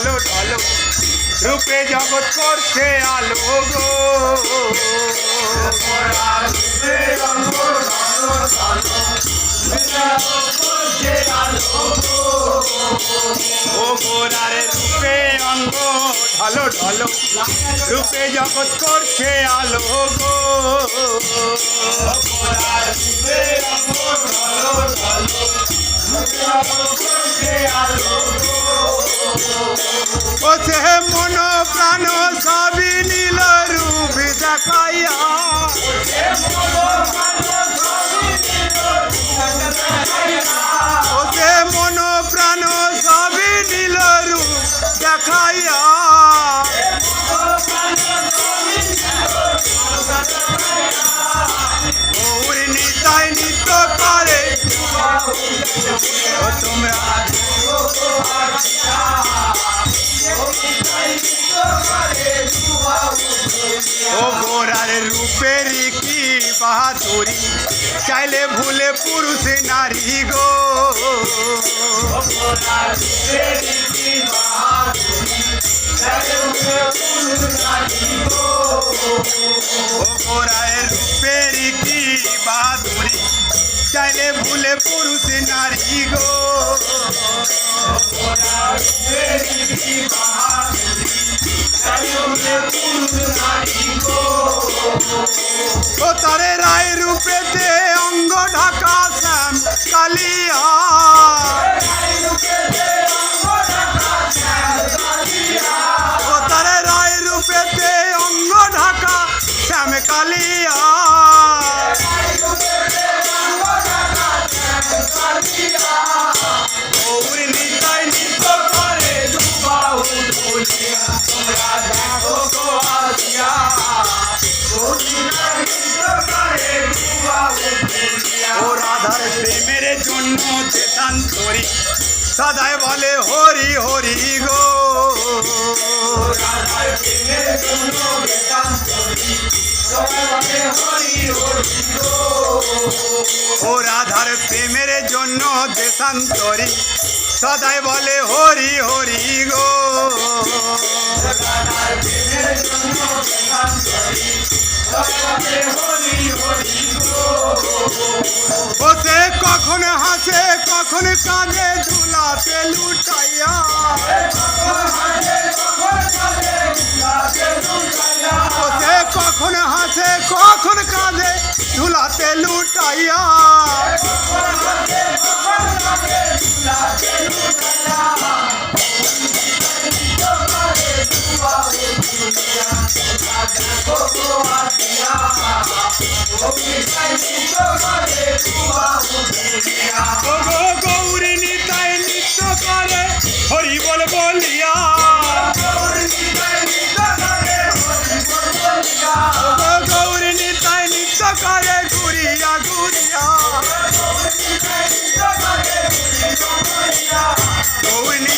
ঢলো ঢলো। রূপে জগৎ করছে আলো গো। ও গোরার রূপে অঙ্গ ঢলো ঢলো। রূপে জগৎ করছে আলো গো। ও সে মন প্রাণ সবই নীল রূপ দেখাইয়া। ওছে মন প্রাণ সবই নীল রূপ দেখাইয়া। ও গোরার রূপের কি বাহাদুরি, চাইলে ভুলে পুরুষ নারী গো। ও গোরার রূপের কি বাহাদুরি, চাইলে ভুলে পুরুষ নারী গো। ও তারে রায় রূপেতে অঙ্গ ঢাকা শ্যাম কালিয়া। ও তারে রায় রূপেতে অঙ্গ ঢাকা শ্যাম কালিয়া। প্রেমের জন্য দেশান্তরি সদাই বলে হরি হরি গো। ও রাধার প্রেমের জন্য দেশান্তরি সদাই বলে হরি হরি গো। ও কখন হাসে কখন কাঁদে ঝুলাতে লুটাইয়া। সে কখন হাসে কখন কাঁদে ঝুলাতে লুটাইয়া। ও গৌরী নিতাই নৃত্য করে হরি বল বলিয়া গৌরী নিতাই নৃত্য করে ঘুরিয়া ঘুরিয়া। গৌরী